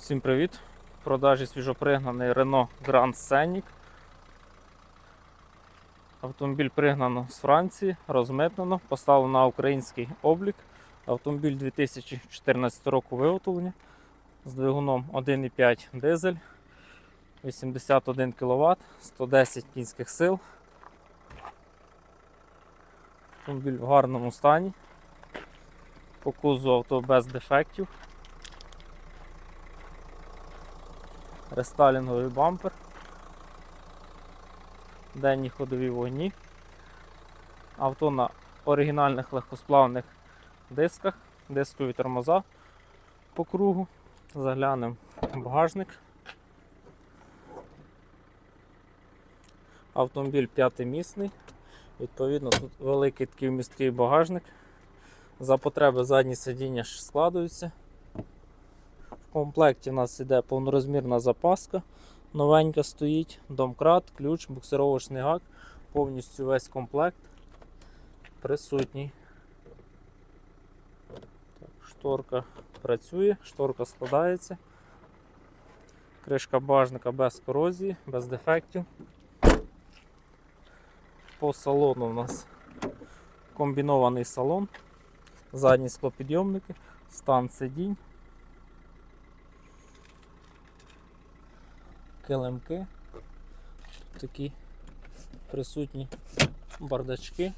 Всім привіт! В продажі свіжопригнаний Renault Grand Scenic. Автомобіль пригнано з Франції, розмитнено, поставлено на український облік. Автомобіль 2014 року виготовлення з двигуном 1,5 дизель, 81 кВт, 110 кінських сил. Автомобіль в гарному стані. По кузу авто без дефектів. Рестайлінговий бампер, денні ходові вогні, авто на оригінальних легкосплавних дисках, дискові тормоза по кругу. Заглянемо багажник. Автомобіль п'ятимісний, відповідно, тут великий такий вмісткий багажник. За потреби задні сидіння складуються. В комплекті у нас іде повнорозмірна запаска, новенька стоїть, домкрат, ключ, буксировочний гак, повністю весь комплект присутній. Так, шторка працює, шторка складається. Кришка бажника без корозії, без дефектів. По салону у нас комбінований салон, задні склопідйомники, стан сидінь. Килимки, такі присутні бардачки.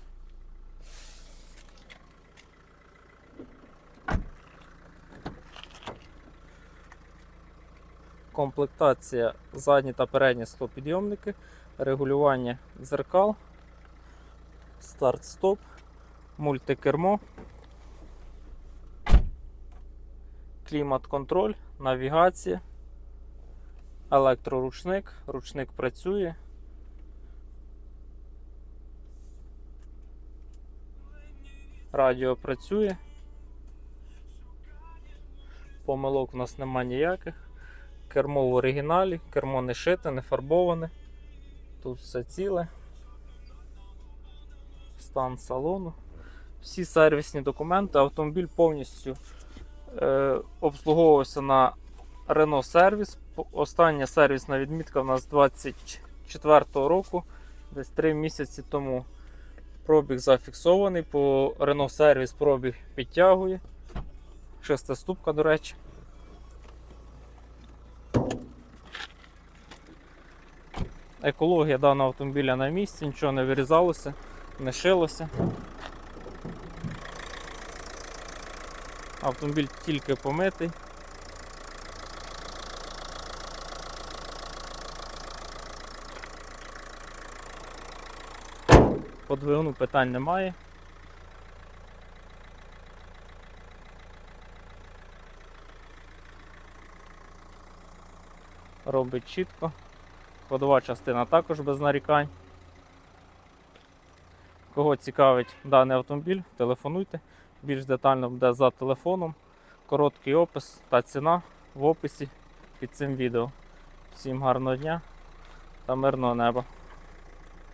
Комплектація задні та передні склопідйомники, регулювання дзеркал, старт-стоп, мультикермо, клімат-контроль, навігація електроручник, ручник працює. Радіо працює. Помилок у нас немає ніяких. Кермо в оригіналі, кермо не шите, не фарбоване. Тут все ціле. Стан салону. Всі сервісні документи. Автомобіль повністю е, обслуговувався на Renault сервіс. Остання сервісна відмітка в нас 24-го року, десь 3 місяці тому. Пробіг зафіксований, по Renault сервіс пробіг підтягує. Шестиступка, до речі. Екологія даного автомобіля на місці, нічого не вирізалося, не шилося. Автомобіль тільки помитий. По двигуну питань немає. Робить чітко. Ходова частина також без нарікань. Кого цікавить даний автомобіль, телефонуйте. Більш детально буде за телефоном. Короткий опис та ціна в описі під цим відео. Всім гарного дня та мирного неба!